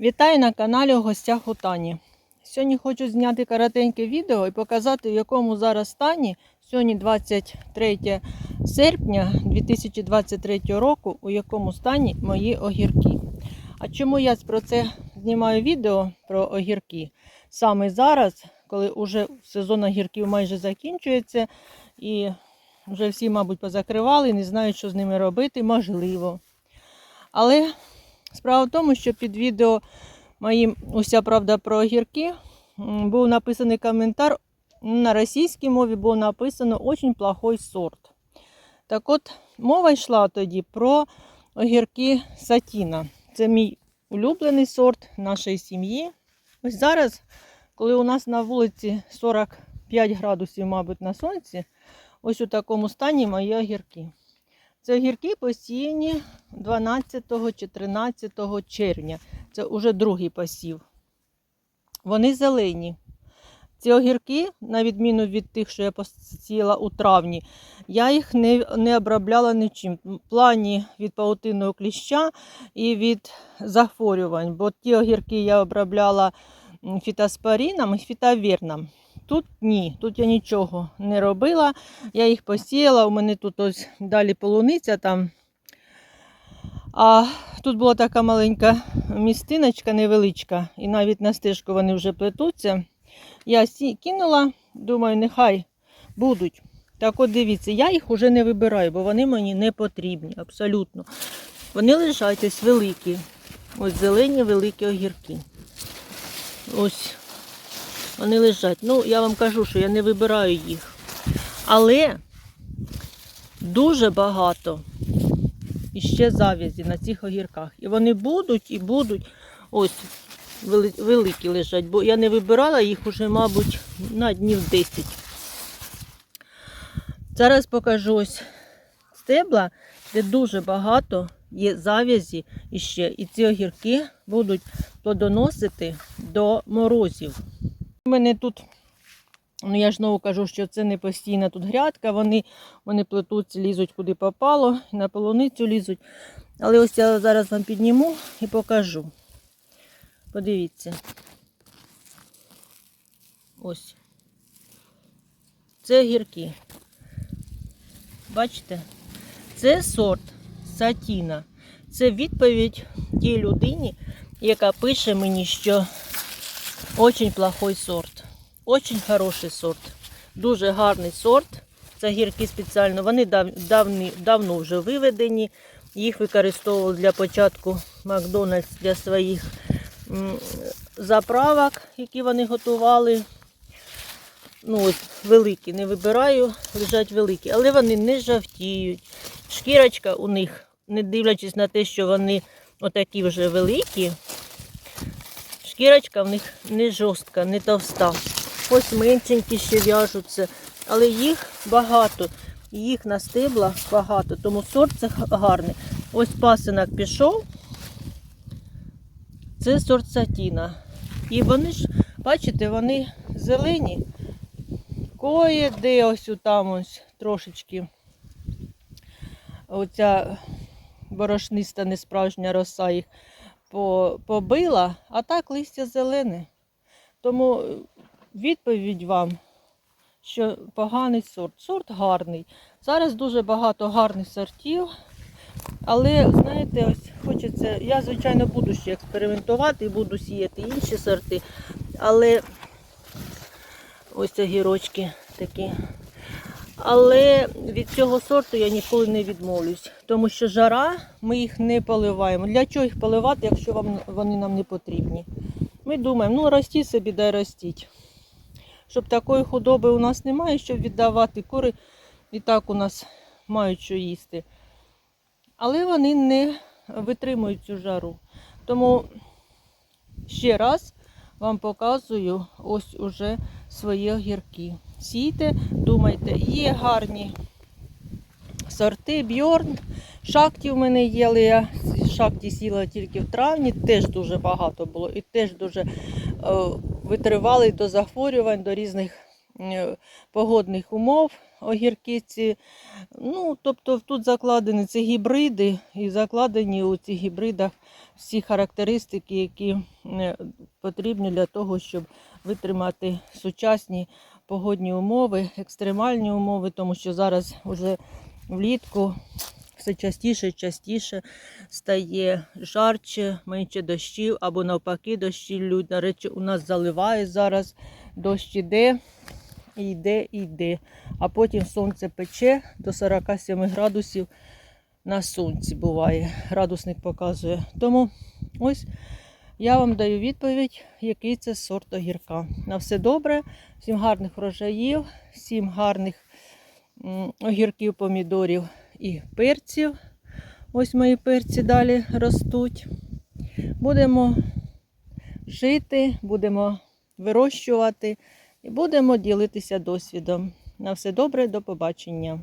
Вітаю на каналі у гостях у Тані. Сьогодні хочу зняти коротеньке відео і показати, в якому зараз стані, сьогодні 23 серпня 2023 року, у якому стані мої огірки. А чому я про це знімаю відео про огірки? Саме зараз, коли вже сезон огірків майже закінчується, і вже всі, мабуть, позакривали, не знають, що з ними робити, можливо. Але Справа в тому, що під відео моїм уся правда про огірки був написаний коментар. На російській мові було написано «очень плохой сорт. Так от, мова йшла тоді про огірки сатіна. Це мій улюблений сорт нашої сім'ї. Ось зараз, коли у нас на вулиці 45 градусів, мабуть, на сонці, ось у такому стані мої огірки. Це огірки посіяні 12 чи 13 червня. Це вже другий посів. Вони зелені. Ці огірки, на відміну від тих, що я посіяла у травні, я їх не, не обробляла нічим. В плані від паутинного кліща і від захворювань. Бо ті огірки я обробляла фітоспоріном і фітавірном. Тут ні, тут я нічого не робила. Я їх посіяла. У мене тут ось далі полуниця там. А тут була така маленька містиночка невеличка, і навіть на стежку вони вже плетуться. Я кинула, думаю, нехай будуть. Так от дивіться, я їх вже не вибираю, бо вони мені не потрібні абсолютно. Вони лежать великі. Ось зелені великі огірки. Ось вони лежать. Ну, я вам кажу, що я не вибираю їх. Але дуже багато іще зав'язі на цих огірках. І вони будуть і будуть ось великі лежать, бо я не вибирала їх уже, мабуть, на днів 10. Зараз покажу ось стебла, де дуже багато є зав'язі іще. І ці огірки будуть плодоносити до морозів. У мене тут, ну я ж знову кажу, що це не постійна тут грядка, вони, вони плетуться, лізуть куди попало, на полуницю лізуть. Але ось я зараз вам підніму і покажу. Подивіться. Ось. Це гірки. Бачите? Це сорт сатіна. Це відповідь тій людині, яка пише мені, що Очень плохой сорт. Очень хороший сорт. Дуже гарний сорт. Це гірки спеціально. Вони дав, давні, давно вже виведені. Їх використовували для початку Макдональдс для своїх заправок, які вони готували. Ну, ось великі не вибираю, лежать великі, але вони не жовтіють. Шкірочка у них, не дивлячись на те, що вони отакі вже великі, Шкірочка в них не жорстка, не товста. Ось меншенькі ще в'яжуться, але їх багато. Їх на багато, тому сорт це гарний. Ось пасинок пішов. Це сорт сатіна. І вони ж, бачите, вони зелені. Кое де ось там ось трошечки. Оця борошниста несправжня роса їх побила, а так листя зелене. Тому е, відповідь вам, що поганий сорт. Сорт гарний. Зараз дуже багато гарних сортів. Але, знаєте, ось хочеться. Я, звичайно, буду ще експериментувати і буду сіяти інші сорти. Але ось огірочки такі. Але від цього сорту я ніколи не відмовлюсь, тому що жара, ми їх не поливаємо. Для чого їх поливати, якщо вам вони нам не потрібні? Ми думаємо, ну ростіть собі, дай ростіть. Щоб такої худоби у нас немає, щоб віддавати кури і так у нас мають що їсти. Але вони не витримують цю жару. Тому ще раз вам показую ось уже свої огірки. Сійте, думайте, є гарні сорти, бьорн. Шахті в мене є, я шахті сіла тільки в травні, теж дуже багато було і теж дуже е, витривали до захворювань, до різних е, погодних умов. огірки ці. Ну, тобто тут закладені ці гібриди, і закладені у цих гібридах всі характеристики, які е, потрібні для того, щоб витримати сучасні погодні умови, екстремальні умови, тому що зараз вже влітку все частіше і частіше стає жарче, менше дощів, або навпаки, дощі лють. Речі, у нас заливає зараз, дощ іде, і йде, і йде. А потім сонце пече до 47 градусів на сонці буває. Градусник показує. Тому ось я вам даю відповідь, який це сорт огірка. На все добре, всім гарних врожаїв, всім гарних огірків, помідорів і перців. Ось мої перці далі ростуть. Будемо жити, будемо вирощувати і будемо ділитися досвідом. На все добре, до побачення.